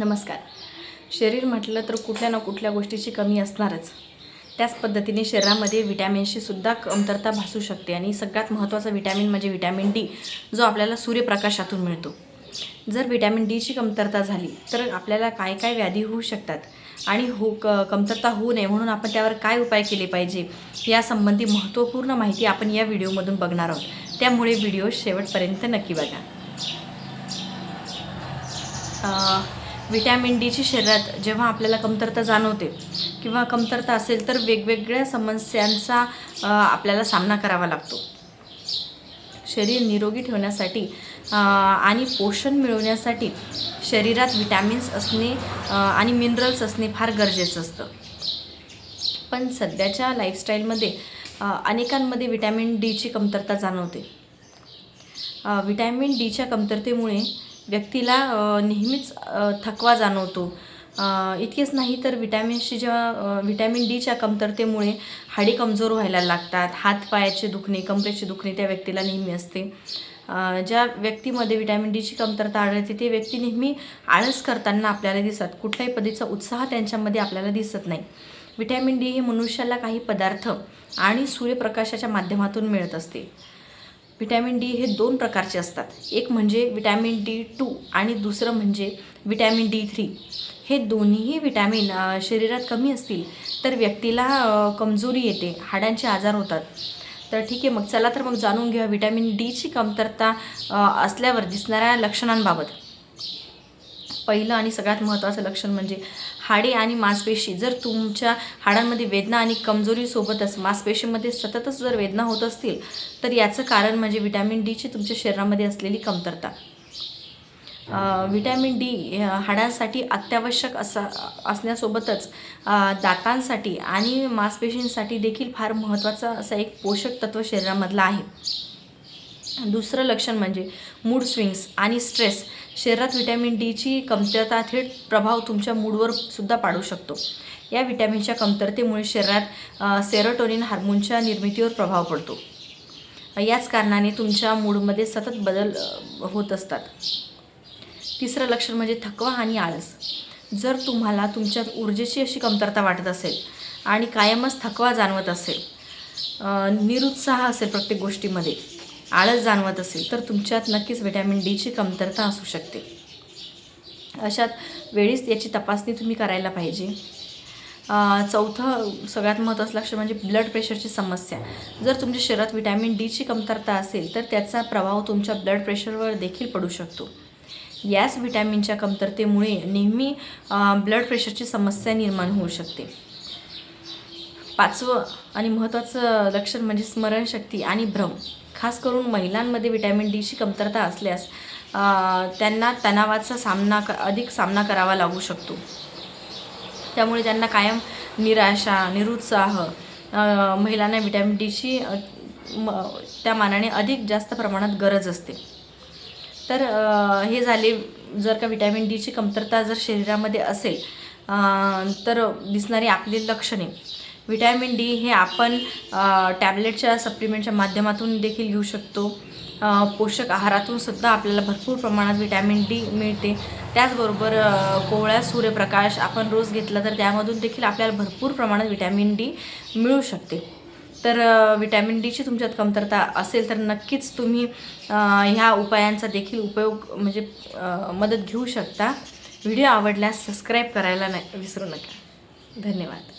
नमस्कार. शरीर म्हटलं तर कुठल्या ना कुठल्या गोष्टीची कमी असणारच. त्याच पद्धतीने शरीरामध्ये विटॅमिनची सुद्धा कमतरता भासू शकते आणि सगळ्यात महत्त्वाचा विटॅमिन म्हणजे विटॅमिन डी जो आपल्याला सूर्यप्रकाशातून मिळतो. जर विटॅमिन डीची कमतरता झाली तर आपल्याला काय काय व्याधी होऊ शकतात आणि हो क कमतरता होऊ नये म्हणून आपण त्यावर काय उपाय केले पाहिजे यासंबंधी महत्त्वपूर्ण माहिती आपण या व्हिडिओमधून बघणार आहोत. त्यामुळे व्हिडिओ शेवटपर्यंत नक्की बघा. विटॅमिन डीची शरीरात जेव्हा आपल्याला कमतरता जाणवते किंवा कमतरता असेल तर वेगवेगळ्या समस्यांचा आपल्याला सामना करावा लागतो. शरीर निरोगी ठेवण्यासाठी आणि पोषण मिळवण्यासाठी शरीरात विटॅमिन्स असणे आणि मिनरल्स असणे फार गरजेचं असतं. पण सध्याच्या लाईफस्टाईलमध्ये अनेकांमध्ये विटॅमिन डीची कमतरता जाणवते. विटॅमिन डीच्या कमतरतेमुळे व्यक्तीला नेहमीच थकवा जाणवतो. इतकेच नाही तर विटॅमिनशी जेव्हा व्हिटॅमिन डीच्या कमतरतेमुळे हाडी कमजोर व्हायला लागतात. हातपायाचे दुखणे कमरेचे दुखणे त्या व्यक्तीला नेहमी असते. ज्या व्यक्तीमध्ये व्हिटॅमिन डीची कमतरता आढळते ते व्यक्ती नेहमी आळस करताना आपल्याला दिसत कुठल्याही पदीचा उत्साह त्यांच्यामध्ये आपल्याला दिसत नाही. व्हिटॅमिन डी हे मनुष्याला काही पदार्थ आणि सूर्यप्रकाशाच्या माध्यमातून मिळत असते. व्हिटॅमिन डी हे दोन प्रकारचे असतात. एक म्हणजे विटॅमिन डी टू आणि दुसरं म्हणजे विटॅमिन डी थ्री हे दोन्हीही विटॅमिन शरीरात कमी असतील तर व्यक्तीला कमजोरी येते हाडांचे आजार होतात. तर ठीक आहे मग चला तर मग जाणून घेऊया व्हिटॅमिन डीची कमतरता असल्यावर दिसणाऱ्या लक्षणांबाबत. पहिलं आणि सगळ्यात महत्त्वाचं लक्षण म्हणजे हाडे आणि मांसपेशी. जर तुमच्या हाडांमध्ये वेदना आणि कमजोरीसोबतच मांसपेशीमध्ये सततच जर वेदना होत असतील तर याचं कारण म्हणजे विटॅमिन डीची तुमच्या शरीरामध्ये असलेली कमतरता. व्हिटॅमिन विटॅमिन डी हाडांसाठी अत्यावश्यक असा असण्यासोबतच दातांसाठी आणि मांसपेशींसाठी देखील फार महत्त्वाचा असा एक पोषक तत्व शरीरामधला आहे. दुसरं लक्षण म्हणजे मूड स्विंग्स आणि स्ट्रेस. शरीरात विटॅमिन डीची कमतरता थेट प्रभाव तुमच्या मूडवर सुद्धा पाडू शकतो. या विटॅमिनच्या कमतरतेमुळे शरीरात सेरोटोनिन हार्मोनच्या निर्मितीवर प्रभाव पडतो. याच कारणाने तुमच्या मूडमध्ये सतत बदल होत असतात. तिसरं लक्षण म्हणजे थकवा आणि आळस. जर तुम्हाला तुमच्या ऊर्जेची अशी कमतरता वाटत असेल आणि कायमच थकवा जाणवत असेल निरुत्साह असेल प्रत्येक गोष्टीमध्ये आळस जाणवत असेल तर तुमच्यात नक्कीच विटॅमिन डीची कमतरता असू शकते. अशात वेळीच याची तपासणी तुम्ही करायला पाहिजे. चौथं सगळ्यात महत्त्वाचं लक्ष म्हणजे ब्लड प्रेशरची समस्या. जर तुमच्या शरीरात विटॅमिन डीची कमतरता असेल तर त्याचा प्रभाव तुमच्या ब्लड प्रेशरवर देखील पडू शकतो. याच विटॅमिनच्या कमतरतेमुळे नेहमी ब्लड प्रेशरची समस्या निर्माण होऊ शकते. पाचवं आणि महत्त्वाचं लक्षण म्हणजे स्मरणशक्ती आणि भ्रम. खास करून महिलांमध्ये विटॅमिन डीची कमतरता असल्यास त्यांना तणावाचा सामना क अधिक सामना करावा लागू शकतो. त्यामुळे त्यांना कायम निराशा निरुत्साह महिलांना विटॅमिन डीची म त्या मानाने अधिक जास्त प्रमाणात गरज असते. तर हे झाले जर का विटॅमिन डीची कमतरता जर शरीरामध्ये असेल तर दिसणारी आपली लक्षणे. विटॅमिन डी हे आपण टॅबलेटच्या सप्लिमेंटच्या माध्यमातून देखील घेऊ शकतो. पोषक आहारातून सुद्धा आपल्याला भरपूर प्रमाणात विटॅमिन डी मिळते. त्याचबरोबर कोवळ्या सूर्यप्रकाश आपण रोज घेतला तर त्यामधून देखील आपल्याला भरपूर प्रमाणात विटॅमिन डी मिळू शकते. तर व्हिटॅमिन विटॅमिन डीची तुमच्यात कमतरता असेल तर नक्कीच तुम्ही ह्या उपायांचा देखील उपयोग म्हणजे मदत घेऊ शकता. व्हिडिओ आवडल्यास सबस्क्राईब करायला नाही विसरू नका. धन्यवाद.